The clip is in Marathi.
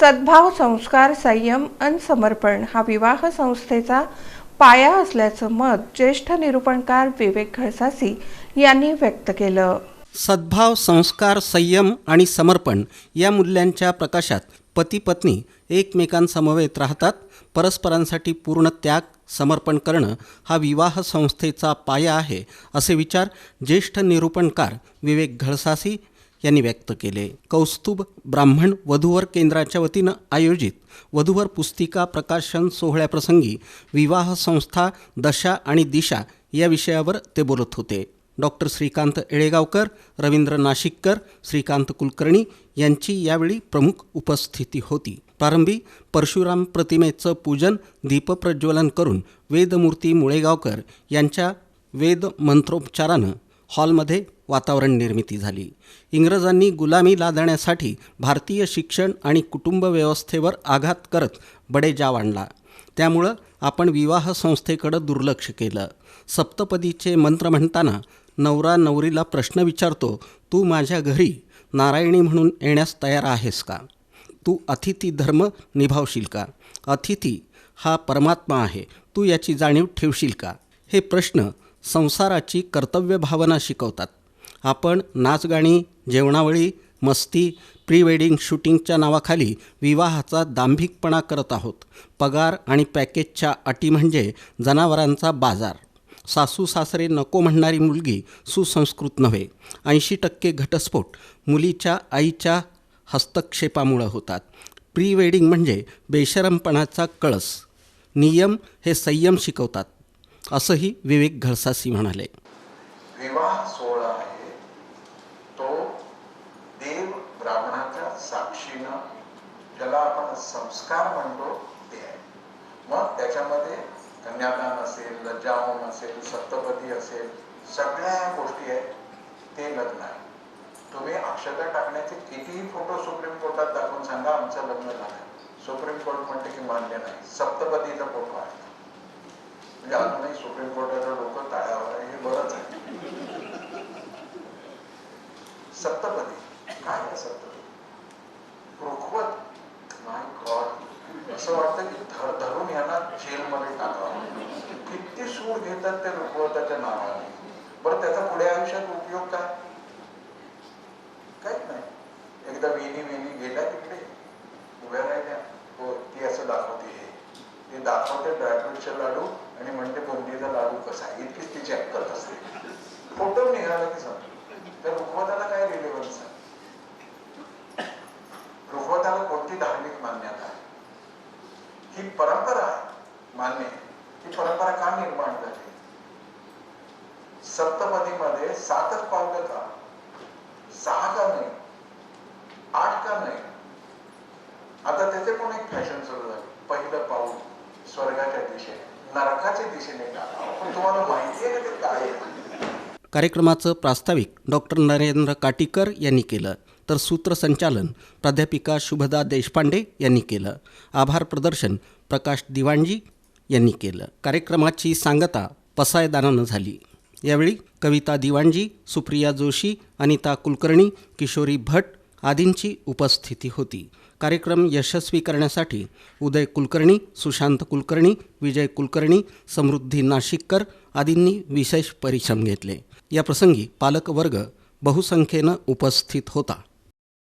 सद्भाव संस्कार संयम अनसमर्पण समर्पण हा विवाह संस्थेचा पाया असल्याचं मत ज्येष्ठ निरूपणकार विवेक घळसासी यांनी व्यक्त केलं. सद्भाव संस्कार संयम आणि समर्पण या मूल्यांच्या प्रकाशात पती पत्नी एकमेकांसमवेत राहतात. परस्परांसाठी पूर्ण त्याग समर्पण करणं हा विवाह संस्थेचा पाया आहे असे विचार ज्येष्ठ निरूपणकार विवेक घळसासी यांनी व्यक्त केले. कौस्तुभ ब्राह्मण वधूवर केंद्राच्या वतीनं आयोजित वधूवर पुस्तिका प्रकाशन सोहळ्याप्रसंगी विवाह संस्था दशा आणि दिशा या विषयावर ते बोलत होते. डॉक्टर श्रीकांत येळेगावकर रवींद्र नाशिककर श्रीकांत कुलकर्णी यांची यावेळी प्रमुख उपस्थिती होती. प्रारंभी परशुराम प्रतिमेचं पूजन दीपप्रज्वलन करून वेदमूर्ती मुळेगावकर यांच्या वेद मंत्रोपचारानं हॉलमध्ये वातावरण निर्मिती झाली. इंग्रजांनी गुलामी लादण्यासाठी भारतीय शिक्षण आणि कुटुंब व्यवस्थेवर आघात करत बडेजाव आणला. त्यामुळं आपण विवाह संस्थेकडं दुर्लक्ष केलं. सप्तपदीचे मंत्र म्हणताना नवरा नवरीला प्रश्न विचारतो तू माझ्या घरी नारायणी म्हणून येण्यास तयार आहेस का? तू अतिथी धर्म निभावशील का? अतिथी हा परमात्मा आहे. तू याची जाणीव ठेवशील का? हे प्रश्न संसाराची कर्तव्य भावना शिकवतात. आपण नाचगाणी जेवणावळी मस्ती प्री वेडिंग शूटिंगच्या नावाखाली विवाहाचा दांभिकपणा करत आहोत. पगार आणि पॅकेजच्या अटी म्हणजे जनावरांचा बाजार. सासू सासरे नको म्हणणारी मुलगी सुसंस्कृत नव्हे. ऐंशी टक्के घटस्फोट मुलीच्या आईच्या हस्तक्षेपामुळं होतात. प्री वेडिंग म्हणजे बेशरमपणाचा कळस. नियम हे संयम शिकवतात. असंही विवेक घळसासी म्हणाले. विवाह सोहळा आहे. तो देव ब्राह्मणाच्या साक्षीनं ज्याला आपण संस्कार म्हणतो ते आहे. मग त्याच्यामध्ये कन्यादान असेल लज्जाहोम असेल सप्तपदी असेल सगळ्या गोष्टी आहेत. ते लग्न आहे. तुम्ही अक्षता टाकण्याचे कितीही फोटो सुप्रीम कोर्टात दाखवून सांगा आमचं लग्न झालं. सुप्रीम कोर्ट म्हणते की मान्य नाही. सप्तपदीचा फोटो आहे. म्हणजे अजूनही सुप्रीम कोर्टाचे लोक टाळ्यावर हे बरंच आहे. सप्तपदी. काय आहे सप्तपदी? रुखवत. माय गॉड असं वाटतं की धर धरून यांना जेलमध्ये टाकावं. किती सूड घेतात ते रुखवताच्या नावाने. बरं त्याचा पुढे आयुष्यात उपयोग काय? काहीच नाही. एकदा विनी विनी गेल्या तिकडे उभ्या राहिल्या हो ती असं दाखवते हे ते दाखवते ड्रायफ्रूटचे लाडू आणि म्हणते बुंदीचा लाडू कसा इतकीच तिची अक्कल असते. फोटो निघाला की समजा त्या रुखवताला काय रिलेव्हन्स आहे? रुखवताला कोणती धार्मिक मान्यता आहे? ही परंपरा आहे. मान्य ही परंपरा का निर्माण झाली? सप्तपदीमध्ये सातच पावलं का? सहा का नाही? आठ का नाही? आता त्याचे पण एक फॅशन सुरू झाली. पहिलं पाऊल. स्वर्गाच्या दिशेने नरकाच्या दिशेने पण तुम्हाला माहिती आहे ते काय कार्यक्रमाचं प्रास्ताविक डॉक्टर नरेंद्र काटीकर यांनी केलं तर सूत्रसंचालन प्राध्यापिका शुभदा देशपांडे यांनी केलं आभार प्रदर्शन प्रकाश दिवाणजी यांनी केलं. कार्यक्रमाची सांगता पसायदानानं झाली. यावेळी कविता दिवाणजी सुप्रिया जोशी अनिता कुलकर्णी किशोरी भट आदींची उपस्थिती होती. कार्यक्रम यशस्वी करण्यासाठी उदय कुलकर्णी सुशांत कुलकर्णी विजय कुलकर्णी समृद्धी नाशिककर आदींनी विशेष परिश्रम घेतले. या प्रसंगी पालकवर्ग बहुसंख्येनं उपस्थित होता.